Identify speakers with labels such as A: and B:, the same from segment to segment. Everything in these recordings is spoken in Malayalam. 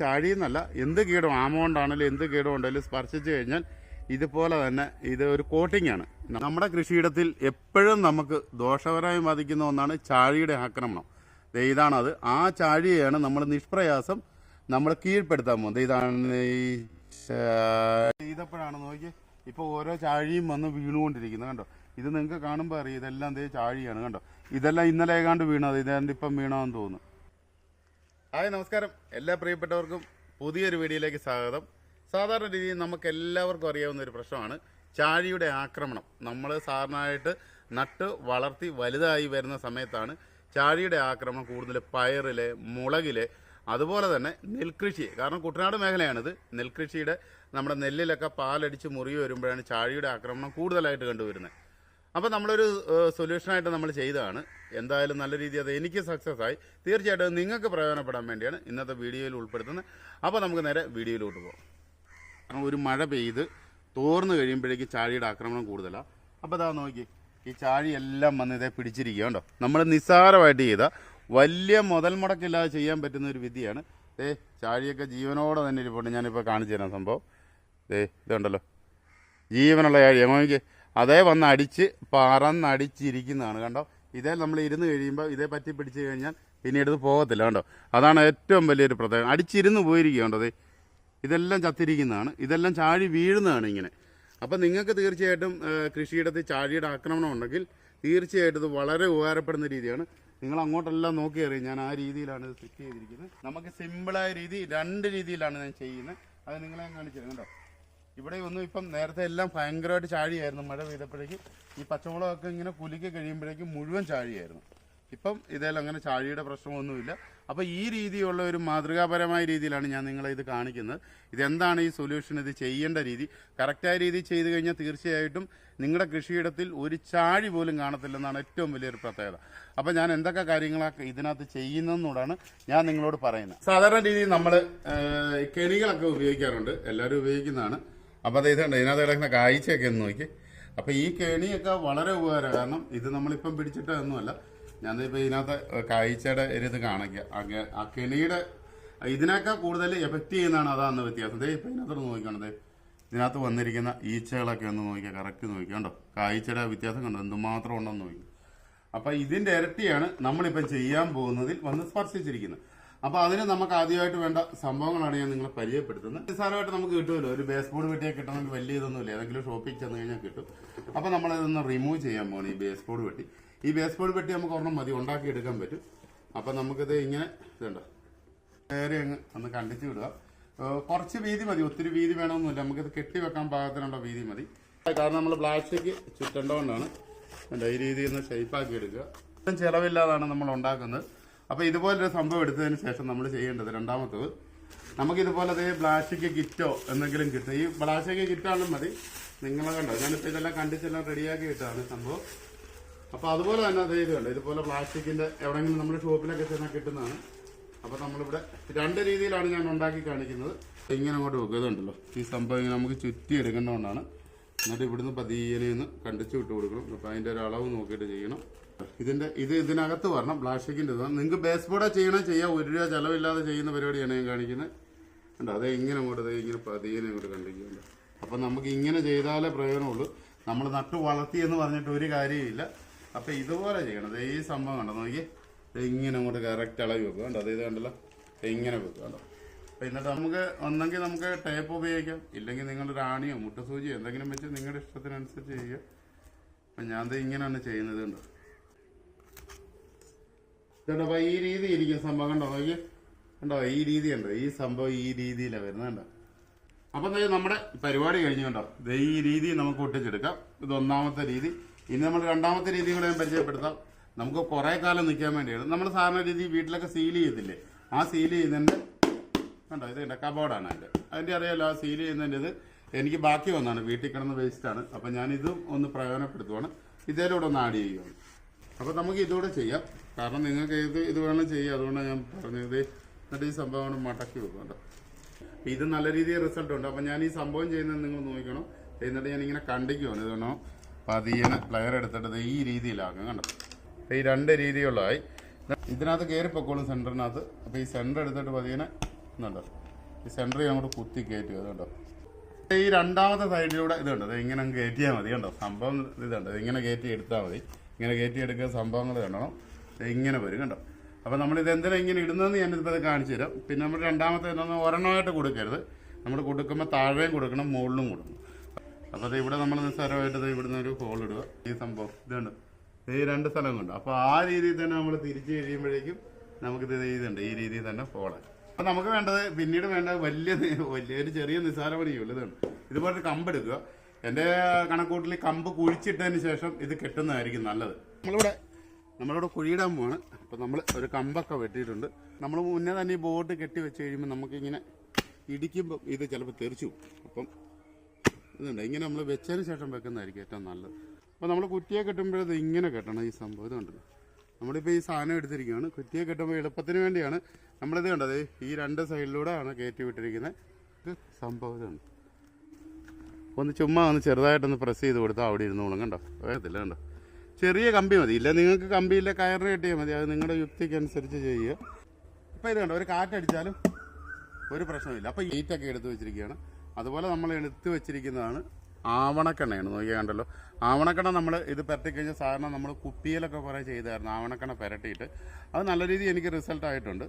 A: ചാഴിയെന്നല്ല എന്ത് കീടം ആമോണ്ടാണെങ്കിലും എന്ത് കീടം ഉണ്ടെങ്കിലും സ്പർശിച്ചു കഴിഞ്ഞാൽ ഇതുപോലെ തന്നെ ഇത് ഒരു കോട്ടിംഗ് ആണ്. നമ്മുടെ കൃഷിയിടത്തിൽ എപ്പോഴും നമുക്ക് ദോഷകരമായി ബാധിക്കുന്ന ഒന്നാണ് ചാഴിയുടെ ആക്രമണം. ഇതാണത് ആ ചാഴിയെയാണ് നമ്മൾ നിഷ്പ്രയാസം നമ്മൾ കീഴ്പ്പെടുത്താൻ പോകുന്നത്. ഇതാണ് ഈ ചെയ്തപ്പോഴാണ് നോക്കി ഇപ്പോൾ ഓരോ ചാഴിയും വന്ന് വീണുകൊണ്ടിരിക്കുന്നത് കണ്ടോ? ഇത് നിങ്ങൾക്ക് കാണുമ്പോൾ അറിയാം ഇതെല്ലാം ദേ ചാഴിയാണ് കണ്ടോ? ഇതെല്ലാം ഇന്നലെ ഏകാണ്ട് വീണത്? ഇതാണ്ട് ഇപ്പം എന്ന് തോന്നുന്നു. ഹായ് നമസ്കാരം. എല്ലാ പ്രിയപ്പെട്ടവർക്കും പുതിയൊരു വീഡിയോയിലേക്ക് സ്വാഗതം. സാധാരണ രീതിയിൽ നമുക്ക് എല്ലാവർക്കും അറിയാവുന്ന ഒരു പ്രശ്നമാണ് ചാഴിയുടെ ആക്രമണം. നമ്മൾ സാധാരണയായിട്ട് നട്ട് വളർത്തി വലുതായി വരുന്ന സമയത്താണ് ചാഴിയുടെ ആക്രമണം കൂടുതൽ പയറിൽ മുളകിൽ അതുപോലെ തന്നെ നെൽകൃഷി. കാരണം കുട്ടനാട് മേഖലയാണിത്. നെൽകൃഷിയുടെ നമ്മുടെ നെല്ലിലൊക്കെ പാലടിച്ച് മുറി വരുമ്പോഴാണ് ചാഴിയുടെ ആക്രമണം കൂടുതലായിട്ട് കണ്ടുവരുന്നത്. അപ്പോൾ നമ്മളൊരു സൊല്യൂഷനായിട്ട് നമ്മൾ ചെയ്തതാണ്. എന്തായാലും നല്ല രീതിയിൽ അത് എനിക്ക് സക്സസ് ആയി. തീർച്ചയായിട്ടും നിങ്ങൾക്ക് പ്രയോജനപ്പെടാൻ വേണ്ടിയാണ് ഇന്നത്തെ വീഡിയോയിൽ ഉൾപ്പെടുത്തുന്നത്. അപ്പോൾ നമുക്ക് നേരെ വീഡിയോയിലോട്ട് പോകാം ഒരു മഴ പെയ്ത് തോർന്നു കഴിയുമ്പോഴേക്കും ചാഴിയുടെ ആക്രമണം കൂടുതലാണ് അപ്പോൾ അതാ നോക്കി ഈ ചാഴി എല്ലാം വന്ന് ഇതേ പിടിച്ചിരിക്കുക കണ്ടോ? നമ്മൾ നിസ്സാരമായിട്ട് ചെയ്ത വലിയ മുതൽ മുടക്കില്ലാതെ ചെയ്യാൻ പറ്റുന്ന ഒരു വിധിയാണ്. ഏ ചാഴിയൊക്കെ ജീവനോടെ തന്നെ ഇരിപ്പുണ്ട്. ഞാനിപ്പോൾ കാണിച്ചു തരാം സംഭവം. ഏ ഇതുണ്ടല്ലോ. ജീവനുള്ള ചാഴി. നോക്കി അതേ വന്ന് അടിച്ച് പറന്നടിച്ചിരിക്കുന്നതാണ് കണ്ടോ? ഇതേ നമ്മൾ ഇരുന്ന് കഴിയുമ്പോൾ ഇതേ പറ്റി പിടിച്ച് കഴിഞ്ഞാൽ പിന്നീട് ഇത് പോകത്തില്ല കണ്ടോ? അതാണ് ഏറ്റവും വലിയൊരു പ്രത്യേകം അടിച്ചിരുന്ന് പോയിരിക്കുക കണ്ടോ ഇതെല്ലാം ചത്തിരിക്കുന്നതാണ്. ഇതെല്ലാം ചാഴി വീഴുന്നതാണ് ഇങ്ങനെ. അപ്പം നിങ്ങൾക്ക് തീർച്ചയായിട്ടും കൃഷിയിടത്ത് ചാഴിയുടെ ആക്രമണം ഉണ്ടെങ്കിൽ തീർച്ചയായിട്ടും ഇത് വളരെ ഉപകാരപ്പെടുന്ന രീതിയാണ്. നിങ്ങൾ അങ്ങോട്ടെല്ലാം നോക്കി അറിയും ഞാൻ ആ രീതിയിലാണ് ഇത് സെറ്റ് ചെയ്തിരിക്കുന്നത്. നമുക്ക് സിമ്പിളായ രീതി രണ്ട് രീതിയിലാണ് ഞാൻ ചെയ്യുന്നത്. അത് നിങ്ങളെ കാണിച്ചു കേട്ടോ ഇവിടെ ഒന്നും ഇപ്പം നേരത്തെ എല്ലാം ഭയങ്കരമായിട്ട് ചാഴിയായിരുന്നു മഴ പെയ്തപ്പോഴേക്കും. ഈ പച്ചമുളകൊക്കെ ഇങ്ങനെ കുലുക്കി കഴിയുമ്പോഴേക്കും മുഴുവൻ ചാഴിയായിരുന്നു ഇപ്പം ഇതെല്ലാം അങ്ങനെ ചാഴിയുടെ പ്രശ്നമൊന്നുമില്ല. അപ്പോൾ ഈ രീതിയുള്ള ഒരു മാതൃകാപരമായ രീതിയിലാണ് ഞാൻ നിങ്ങളെ ഇത് കാണിക്കുന്നത്. ഇതെന്താണ് ഈ സൊല്യൂഷൻ ഇത് ചെയ്യേണ്ട രീതി. കറക്റ്റായ രീതിയിൽ ചെയ്തു കഴിഞ്ഞാൽ തീർച്ചയായിട്ടും നിങ്ങളുടെ കൃഷിയിടത്തിൽ ഒരു ചാഴി പോലും കാണത്തില്ലെന്നാണ് ഏറ്റവും വലിയൊരു പ്രത്യേകത. അപ്പോൾ ഞാൻ എന്തൊക്കെ കാര്യങ്ങളാണ് ഇതിനകത്ത് ചെയ്യുന്നതെന്നോടാണ് ഞാൻ നിങ്ങളോട് പറയുന്നത്. സാധാരണ രീതിയിൽ നമ്മൾ കെണികളൊക്കെ ഉപയോഗിക്കാറുണ്ട്. എല്ലാവരും ഉപയോഗിക്കുന്നതാണ്. അപ്പോൾ അത് ഇതുണ്ട് ഇതിനകത്ത് കിടക്കുന്ന കാഴ്ചയൊക്കെ ഒന്ന് നോക്കി. അപ്പോൾ ഈ കേണിയൊക്കെ വളരെ ഉപകാരം കാരണം ഇത് നമ്മളിപ്പം പിടിച്ചിട്ടൊന്നുമല്ല ഞാൻ ഇപ്പൊ ഇതിനകത്ത് കാഴ്ചയുടെ ഒരിത് കാണിക്കുക ആ കെണിയുടെ ഇതിനേക്കാൾ കൂടുതൽ എഫക്റ്റ് ചെയ്യുന്നതാണ് അതാണ് വ്യത്യാസം. ദേ ഇപ്പം ഇതിനകത്തോട് നോക്കിക്കണത് ഇതിനകത്ത് വന്നിരിക്കുന്ന ഈച്ചകളൊക്കെ ഒന്ന് നോക്കിയാൽ കറക്റ്റ് നോക്കിയാൽ കണ്ടോ? കാഴ്ചയുടെ വ്യത്യാസം കണ്ടോ? എന്തുമാത്രം ഉണ്ടെന്ന് നോക്കി അപ്പോൾ ഇതിന്റെ ഇരട്ടിയാണ് നമ്മളിപ്പം ചെയ്യാൻ പോകുന്നതിൽ വന്ന് സ്പർശിച്ചിരിക്കുന്നത്. അപ്പോൾ അതിന് നമുക്ക് ആദ്യമായിട്ട് വേണ്ട സംഭവങ്ങളാണ് ഞാൻ നിങ്ങളെ പരിചയപ്പെടുത്തുന്നത്. നിസ്സാരമായിട്ട് നമുക്ക് കിട്ടുമല്ലോ ഒരു ബേസ് ബോർഡ് വെട്ടിയാൽ കിട്ടണമെങ്കിൽ വലിയ ഇതൊന്നുമില്ല. ഏതെങ്കിലും ഷോപ്പിൽ ചെന്ന് കഴിഞ്ഞാൽ കിട്ടും. അപ്പോൾ നമ്മളിതൊന്ന് റിമൂവ് ചെയ്യാൻ പോകണം ഈ ബേസ് ബോർഡ് വെട്ടി ഈ ബേസ് ബോർഡ് വെട്ടി നമുക്ക് ഒരെണ്ണം മതി. ഉണ്ടാക്കി എടുക്കാൻ പറ്റും. അപ്പൊ നമുക്കിത് ഇങ്ങനെ ഇതുണ്ടോ. നേരെ അങ്ങ് ഒന്ന് കണ്ടിച്ച് വിടുക. കുറച്ച് വീതി മതി. ഒത്തിരി വീതി വേണമെന്നില്ല. നമുക്കിത് കെട്ടി വെക്കാൻ പാകത്തിനുള്ള വീതി മതി. കാരണം നമ്മൾ പ്ലാസ്റ്റിക് ചുറ്റേണ്ടതുകൊണ്ടാണ് കണ്ടോ? ഈ രീതിയിൽ ഒന്ന് ഷേപ്പാക്കി എടുക്കുക. ചിലവില്ലാതാണ് നമ്മൾ ഉണ്ടാക്കുന്നത്. അപ്പോൾ ഇതുപോലൊരു സംഭവം എടുത്തതിന് ശേഷം നമ്മൾ ചെയ്യേണ്ടത് രണ്ടാമത്തത് നമുക്ക് ഇതുപോലെ അതേ പ്ലാസ്റ്റിക് കിറ്റോ എന്തെങ്കിലും കിട്ടും. ഈ പ്ലാസ്റ്റിക് കിറ്റാണെന്നും മതി. നിങ്ങളെ കണ്ടോ? ഞാനിപ്പോൾ ഇതെല്ലാം കണ്ടിച്ചെല്ലാം റെഡിയാക്കി കിട്ടാണ് സംഭവം. അപ്പോൾ അതുപോലെ തന്നെ അതേ ഇത് കണ്ടോ? ഇതുപോലെ പ്ലാസ്റ്റിക്കിന്റെ എവിടെയെങ്കിലും നമ്മൾ ഷോപ്പിലൊക്കെ ചെന്നാൽ കിട്ടുന്നതാണ്. അപ്പോൾ നമ്മളിവിടെ രണ്ട് രീതിയിലാണ് ഞാൻ ഉണ്ടാക്കി കാണിക്കുന്നത്. ഇങ്ങനെ അങ്ങോട്ട് വെക്കുക ഇതുണ്ടല്ലോ. ഈ സംഭവം ഇങ്ങനെ നമുക്ക് ചുറ്റി എടുക്കേണ്ടതുകൊണ്ടാണ് എന്നിട്ട് ഇവിടുന്ന് പതിയെ ഒന്ന് കണ്ടിച്ച് വിട്ട് കൊടുക്കണം. അപ്പം അതിന്റെ ഒരു അളവ് നോക്കിയിട്ട് ചെയ്യണം. ഇതിന്റെ ഇത് ഇതിനകത്ത് വരണം പ്ലാസ്റ്റിക്കിന്റെ ഇതാണ് നിങ്ങൾക്ക് ബേസ് ബോർഡാ ചെയ്യണം ചെയ്യാം ഒരു രൂപ ചിലവില്ലാതെ ചെയ്യുന്ന പരിപാടിയാണ് ഞാൻ കാണിക്കുന്നത്. കണ്ടോ? അതേ ഇങ്ങനെ അങ്ങോട്ട് ഇങ്ങനെ പതിയെ അങ്ങോട്ട് കണ്ടിരിക്കുന്നുണ്ട് അപ്പം നമുക്ക് ഇങ്ങനെ ചെയ്താലേ പ്രയോജനമുള്ളൂ. നമ്മൾ നട്ട് വളർത്തി എന്ന് പറഞ്ഞിട്ട് ഒരു കാര്യമില്ല അപ്പം ഇതുപോലെ ചെയ്യണം. ഈ സംഭവം കണ്ടോ? നോക്കി ഇങ്ങനെ അങ്ങോട്ട് കറക്റ്റ് അളവ് വെക്കുക കണ്ടോ? അത് ഇത് കണ്ടല്ലോ. ഇങ്ങനെ വെക്കുക കണ്ടോ? എന്നിട്ട് നമുക്ക് ഒന്നെങ്കിൽ നമുക്ക് ടേപ്പ് ഉപയോഗിക്കാം. ഇല്ലെങ്കിൽ നിങ്ങൾ റാണിയോ മുട്ടസൂചിയോ എന്തെങ്കിലും വെച്ച് നിങ്ങളുടെ ഇഷ്ടത്തിനനുസരിച്ച് ചെയ്യുക. അപ്പം ഞാൻ ദേ ഇങ്ങനെയാണ് ചെയ്യുന്നത് കണ്ടോ? ഇതുണ്ടോ? അപ്പം ഈ രീതി ഇരിക്കും സംഭവം കണ്ടോ? നോക്കി കണ്ടോ? ഈ രീതി ഉണ്ടോ ഈ സംഭവം ഈ രീതിയിലാണ് വരുന്നത് കണ്ടോ? അപ്പൊ നമ്മുടെ പരിപാടി കഴിഞ്ഞു കണ്ടോ? ഇത് ഈ രീതി നമുക്ക് ഒട്ടിച്ചെടുക്കാം. ഇത് ഒന്നാമത്തെ രീതി. ഇനി നമ്മൾ രണ്ടാമത്തെ രീതി കൂടെ ഞാൻ പരിചയപ്പെടുത്താം. നമുക്ക് കുറെ കാലം നിൽക്കാൻ വേണ്ടിയാണ്. നമ്മൾ സാധാരണ രീതി വീട്ടിലൊക്കെ സീൽ ചെയ്തില്ലേ ആ സീൽ ചെയ്യുന്നതിന്റെ കണ്ടോ? ഇത് എന്റെ കബോർഡാണ് അതിന്റെ അതിന്റെ അറിയാലോ ആ സീൽ ചെയ്യുന്നതിന്റെ ഇത് എനിക്ക് ബാക്കി വന്നാണ്. വീട്ടിൽ കിടന്ന് വേസ്റ്റാണ് അപ്പം ഞാനിതും ഒന്ന് പ്രയോജനപ്പെടുത്തുവാണ്. ഇതേലൂടെ ഒന്ന് ആഡ് ചെയ്യുകയാണ് അപ്പോൾ നമുക്ക് ഇതുകൂടെ ചെയ്യാം. കാരണം നിങ്ങൾക്ക് ഇത് ഇത് വേണം ചെയ്യാം. അതുകൊണ്ടാണ് ഞാൻ പറഞ്ഞത് എന്നിട്ട് ഈ സംഭവം മടക്കി വെക്കും കേട്ടോ ഇത് നല്ല രീതിയിൽ റിസൾട്ട് ഉണ്ട്. അപ്പോൾ ഞാൻ ഈ സംഭവം ചെയ്യുന്നത് നിങ്ങൾ നോക്കണം. എന്നിട്ട് ഞാൻ ഇങ്ങനെ കണ്ടിക്കുവാണ്. ഇതുകൊണ്ടോ പതിയനെ പ്ലെയർ എടുത്തിട്ട് ഈ രീതിയിലാക്കും. കണ്ടോ? അപ്പൊ ഈ രണ്ട് രീതിയുള്ളതായി ഇതിനകത്ത് കയറി പൊക്കോളും സെന്ററിനകത്ത് അപ്പോൾ ഈ സെന്റർ എടുത്തിട്ട് പതിയനെ എന്നുണ്ടോ ഈ സെന്ററിൽ അങ്ങോട്ട് കുത്തി കയറ്റുക അതുകൊണ്ടോ ഈ രണ്ടാമത്തെ സൈഡിലൂടെ ഇതുണ്ട് കണ്ടോ? ഇങ്ങനെ കയറ്റിയാൽ മതി കണ്ടോ? സംഭവം ഇതുണ്ട് ഇത് ഇങ്ങനെ കയറ്റി എടുത്താൽ മതി. ഇങ്ങനെ കയറ്റി എടുക്കുക സംഭവങ്ങൾ കണ്ടോ ഇത് ഇങ്ങനെ വരും കണ്ടോ? അപ്പോൾ നമ്മൾ ഇത് എന്തിനാ ഇങ്ങനെ ഇടുന്നതെന്ന് ഞാനിതിപ്പോൾ ഇത് കാണിച്ചു തരാം. പിന്നെ നമ്മൾ രണ്ടാമത്തെ ഇതൊന്നും ഒരെണ്ണമായിട്ട് കൊടുക്കരുത്. നമ്മൾ കൊടുക്കുമ്പോൾ താഴെയും കൊടുക്കണം മുകളിലും കൊടുക്കണം. അപ്പോൾ അത് ഇവിടെ നമ്മൾ നിസ്സാരമായിട്ട് ഇവിടുന്ന് ഒരു ഹോൾ ഇടുക. ഈ സംഭവം ഇതുണ്ട് ഈ രണ്ട് സ്ഥലം കൊണ്ട്? അപ്പോൾ ആ രീതിയിൽ തന്നെ നമ്മൾ തിരിച്ച് കഴിയുമ്പോഴേക്കും നമുക്കിത് ഇതുണ്ട്. ഈ രീതിയിൽ തന്നെ ഹോളായി അപ്പോൾ നമുക്ക് വേണ്ടത് പിന്നീട് വേണ്ട വലിയ വലിയൊരു വലിയ ചെറിയ നിസ്സാര പണിയുള്ളൂ ഇതാണ്. കമ്പ് എടുക്കുക. എന്റെ കണക്കൂട്ടിൽ കമ്പ് കുഴിച്ചിട്ടതിന് ശേഷം ഇത് കെട്ടുന്നതായിരിക്കും നല്ലത്. നമ്മളിവിടെ നമ്മളിവിടെ കുഴിയിടാൻ പോവാണ്. അപ്പോൾ നമ്മൾ ഒരു കമ്പൊക്കെ വെട്ടിയിട്ടുണ്ട്. നമ്മൾ മുന്നേ തന്നെ ഈ ബോട്ട് കെട്ടി വെച്ച് കഴിയുമ്പോൾ നമുക്കിങ്ങനെ ഇടിക്കുമ്പോൾ ഇത് ചിലപ്പോൾ തെറിച്ചു അപ്പം ഇതുണ്ട്. ഇങ്ങനെ നമ്മൾ വെച്ചതിന് ശേഷം വെക്കുന്നതായിരിക്കും ഏറ്റവും നല്ലത്. അപ്പോൾ നമ്മൾ കുറ്റിയെ കെട്ടുമ്പോഴത് ഇങ്ങനെ കെട്ടണം ഈ സംഭവം. ഇത് കണ്ടല്ലോ? നമ്മളിപ്പോൾ ഈ സാധനം എടുത്തിരിക്കുകയാണ്. കുറ്റിയെ കെട്ടുമ്പോൾ എളുപ്പത്തിന് വേണ്ടിയാണ് നമ്മളിത് കണ്ടത്. ഈ രണ്ട് സൈഡിലൂടെ ആണ് കയറ്റി വിട്ടിരിക്കുന്നത്. ഇത് സംഭവം ഇതുണ്ട് ഒന്ന് ചുമ്മാ ഒന്ന് ചെറുതായിട്ടൊന്ന് പ്രസ് ചെയ്ത് കൊടുത്താൽ അവിടെ ഇരുന്നോളും കണ്ടോ? വേഗത്തില്ല കണ്ടോ? ചെറിയ കമ്പി മതി. ഇല്ല നിങ്ങൾക്ക് കമ്പിയില്ല കയറിന് കെട്ടിയാൽ മതി. അത് നിങ്ങളുടെ യുക്തിക്ക് അനുസരിച്ച് ചെയ്യുക. ഇപ്പം ഇത് കണ്ടോ? ഒരു കാറ്റടിച്ചാലും ഒരു പ്രശ്നമില്ല അപ്പോൾ ഈറ്റൊക്കെ എടുത്ത് വെച്ചിരിക്കുകയാണ്. അതുപോലെ നമ്മൾ എടുത്ത് വെച്ചിരിക്കുന്നതാണ്. ആവണക്കെണ്ണയാണ്. നോക്കിയാൽ കണ്ടല്ലോ. ആവണക്കെണ്ണ നമ്മൾ ഇത് പരട്ടിക്കഴിഞ്ഞാൽ സാധാരണ നമ്മൾ കുപ്പിയിലൊക്കെ കുറേ ചെയ്തായിരുന്നു. ആവണക്കെണ്ണ പരട്ടിയിട്ട്. അത് നല്ല രീതിയിൽ എനിക്ക് റിസൾട്ട് ആയിട്ടുണ്ട്.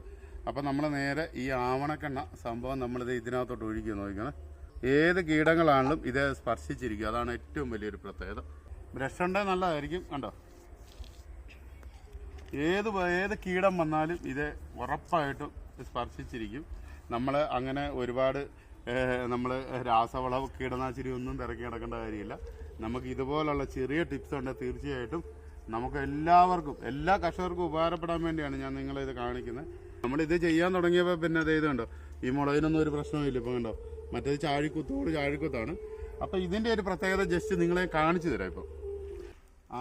A: അപ്പോൾ നമ്മൾ നേരെ ഈ ആവണക്കെണ്ണ സംഭവം നമ്മളിത് ഇതിനകത്തോട്ട് ഒഴിക്കുക നോക്കിക്കണം. ഏത് കീടങ്ങളാണെങ്കിലും ഇത് സ്പർശിച്ചിരിക്കും. അതാണ് ഏറ്റവും വലിയൊരു പ്രത്യേകത. ബ്രഷ് ഉണ്ടെങ്കിൽ നല്ലതായിരിക്കും. കണ്ടോ? ഏത് ഏത് കീടം വന്നാലും ഇത് ഉറപ്പായിട്ടും സ്പർശിച്ചിരിക്കും. നമ്മൾ അങ്ങനെ ഒരുപാട് നമ്മൾ രാസവള കീടനാശിനി ഒന്നും തിരക്കി നടക്കേണ്ട കാര്യമില്ല. നമുക്ക് ഇതുപോലുള്ള ചെറിയ ടിപ്സ് ഉണ്ട് തീർച്ചയായിട്ടും നമുക്ക് എല്ലാവർക്കും എല്ലാ കർഷകർക്കും ഉപകാരപ്പെടാൻ വേണ്ടിയാണ് ഞാൻ നിങ്ങളെ ഇത് കാണിക്കുന്നത്. നമ്മളിത് ചെയ്യാൻ തുടങ്ങിയപ്പോൾ പിന്നെ അത് ഇതുണ്ടോ ഈ മുളകിനൊന്നും ഒരു പ്രശ്നമില്ല ഇപ്പോൾ കണ്ടോ? മറ്റേത് ചാഴിക്കുത്തോട് ചാഴിക്കുത്താണ്. അപ്പോൾ ഇതിന്റെ ഒരു പ്രത്യേകത ജസ്റ്റ് നിങ്ങളെ കാണിച്ചു തരാം ഇപ്പോൾ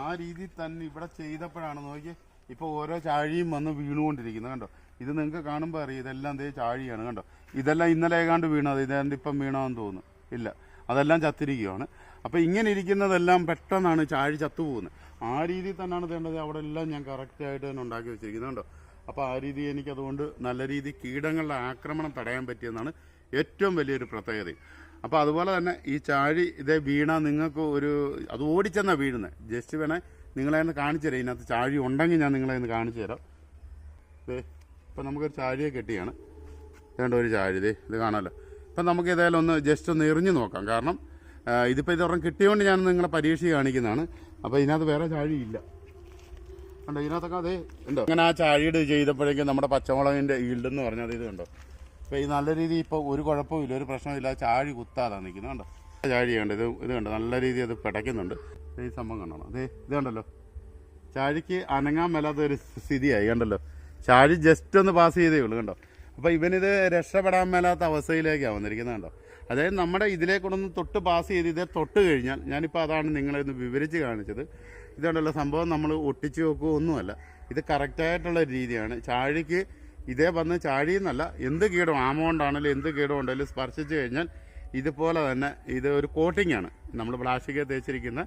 A: ആ രീതിയിൽ തന്നെ ഇവിടെ ചെയ്തപ്പോഴാണ് നോക്കി ഇപ്പോൾ ഓരോ ചാഴിയും വന്ന് വീണുകൊണ്ടിരിക്കുന്നത് കണ്ടോ? ഇത് നിങ്ങൾക്ക് കാണുമ്പോൾ അറിയാം ഇതെല്ലാം ദേ ചാഴിയാണ് കണ്ടോ? ഇതെല്ലാം ഇന്നലെ ഏകാണ്ട് വീണത് ഇതേണ്ട് ഇപ്പം വീണതെന്ന് തോന്നുന്നു. ഇല്ല. അതെല്ലാം ചത്തിരിക്കുകയാണ്. അപ്പോൾ ഇങ്ങനെ ഇരിക്കുന്നതെല്ലാം പെട്ടെന്നാണ് ചാഴി ചത്തുപോകുന്നത്. ആ രീതിയിൽ തന്നെയാണ് വേണ്ടത് അവിടെ എല്ലാം ഞാൻ കറക്റ്റായിട്ട് തന്നെ ഉണ്ടാക്കി വെച്ചിരിക്കുന്നത് കണ്ടോ? അപ്പോൾ ആ രീതി എനിക്കതുകൊണ്ട് നല്ല രീതി കീടങ്ങളുടെ ആക്രമണം തടയാൻ പറ്റിയെന്നാണ് ഏറ്റവും വലിയൊരു പ്രത്യേകത. അപ്പോൾ അതുപോലെ തന്നെ ഈ ചാഴി ഇതേ വീണാൽ നിങ്ങൾക്ക് ഒരു അത് ഓടിച്ചെന്നാണ് വീഴുന്നത്. ജസ്റ്റ് വേണേ നിങ്ങളെ ഒന്ന് കാണിച്ചു തരാം. ഇതിനകത്ത് ചാഴി ഉണ്ടെങ്കിൽ ഞാൻ നിങ്ങളെ ഒന്ന് കാണിച്ചു തരാം. ഇപ്പം നമുക്കൊരു ചാഴിയെ കെട്ടിയാണ്. വേണ്ട ഒരു ചാഴി ദേ ഇത് കാണാമല്ലോ ഇപ്പം നമുക്ക് ഏതായാലും ഒന്ന് ജസ്റ്റ് ഒന്ന് എറിഞ്ഞു നോക്കാം. കാരണം ഇതിപ്പോൾ ഇത് ഒരെണ്ണം കിട്ടിയതുകൊണ്ട് ഞാൻ നിങ്ങളെ പരീക്ഷ കാണിക്കുന്നതാണ്. അപ്പോൾ ഇതിനകത്ത് വേറെ ചാഴിയില്ല. കണ്ടോ ഇതിനകത്തൊക്കെ അതേ ഉണ്ടോ? അങ്ങനെ ആ ചാഴിയുടെ ചെയ്തപ്പോഴേക്കും നമ്മുടെ പച്ചമുളകിന്റെ ഈൽഡ് എന്ന് പറഞ്ഞാൽ ഇത് കണ്ടോ? അപ്പോൾ ഈ നല്ല രീതിയിൽ ഇപ്പോൾ ഒരു കുഴപ്പമില്ല ഒരു പ്രശ്നമില്ല ചാഴി കുത്താതാണ് നിൽക്കുന്നത് കണ്ടോ? ചാഴിയുണ്ട് ഇത് ഇത് കണ്ടോ? നല്ല രീതിയിൽ അത് പിടയ്ക്കുന്നുണ്ട്. ഈ സംഭവം കണ്ടോ അതേ ഇത് കണ്ടല്ലോ. ചാഴിക്ക് അനങ്ങാൻ മേലാത്ത ഒരു സ്ഥിതിയായി കണ്ടല്ലോ. ചാഴി ജസ്റ്റ് ഒന്ന് പാസ് ചെയ്തേ ഉള്ളൂ കണ്ടോ? അപ്പോൾ ഇവനിത് രക്ഷപ്പെടാൻ മേലാത്ത അവസ്ഥയിലേക്കാണ് വന്നിരിക്കുന്നത് കണ്ടോ? അതായത് നമ്മുടെ ഇതിലേക്കൊന്ന് തൊട്ട് പാസ് ചെയ്ത് ഇതേ തൊട്ട് കഴിഞ്ഞാൽ ഞാനിപ്പോൾ അതാണ് നിങ്ങളെ ഒന്ന് വിവരിച്ച് കാണിച്ചത്. ഇതുകൊണ്ടുള്ള സംഭവം നമ്മൾ ഒട്ടിച്ച് വെക്കുകയോ ഒന്നുമല്ല. ഇത് കറക്റ്റായിട്ടുള്ള രീതിയാണ്. ചാഴിക്ക് ഇതേ വന്ന് ചാഴിയെന്നല്ല എന്ത് കീടം ആമോണ്ടാണെങ്കിലും എന്ത് കീടം ഉണ്ടെങ്കിലും സ്പർശിച്ച് കഴിഞ്ഞാൽ ഇതുപോലെ തന്നെ ഇത് ഒരു കോട്ടിങ്ങാണ് നമ്മൾ പ്ലാസ്റ്റിക്കെ തേച്ചിരിക്കുന്ന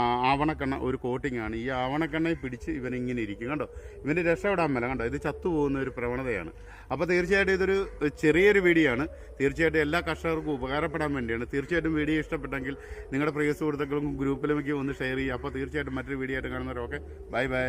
A: ആവണക്കെണ്ണ ഒരു കോട്ടിംഗ് ആണ്. ഈ ആവണക്കെണ്ണയെ പിടിച്ച് ഇവൻ ഇങ്ങനെ ഇരിക്കും. കണ്ടോ? ഇവന് രക്ഷപ്പെടാൻ മേല. കണ്ടോ? ഇത് ചത്തുപോകുന്ന ഒരു പ്രവണതയാണ്. അപ്പോൾ തീർച്ചയായിട്ടും ഇതൊരു ചെറിയൊരു വീഡിയോ ആണ്. തീർച്ചയായിട്ടും എല്ലാ കർഷകർക്കും ഉപകാരപ്പെടാൻ വേണ്ടിയാണ്. തീർച്ചയായിട്ടും വീഡിയോ ഇഷ്ടപ്പെട്ടെങ്കിൽ നിങ്ങളുടെ പ്രിയ സുഹൃത്തുക്കളും ഗ്രൂപ്പിലുമൊക്കെ ഒന്ന് ഷെയർ ചെയ്യുക. അപ്പോൾ തീർച്ചയായിട്ടും മറ്റൊരു വീഡിയോ ആയിട്ട് കാണുന്നവരൊക്കെ. Bye bye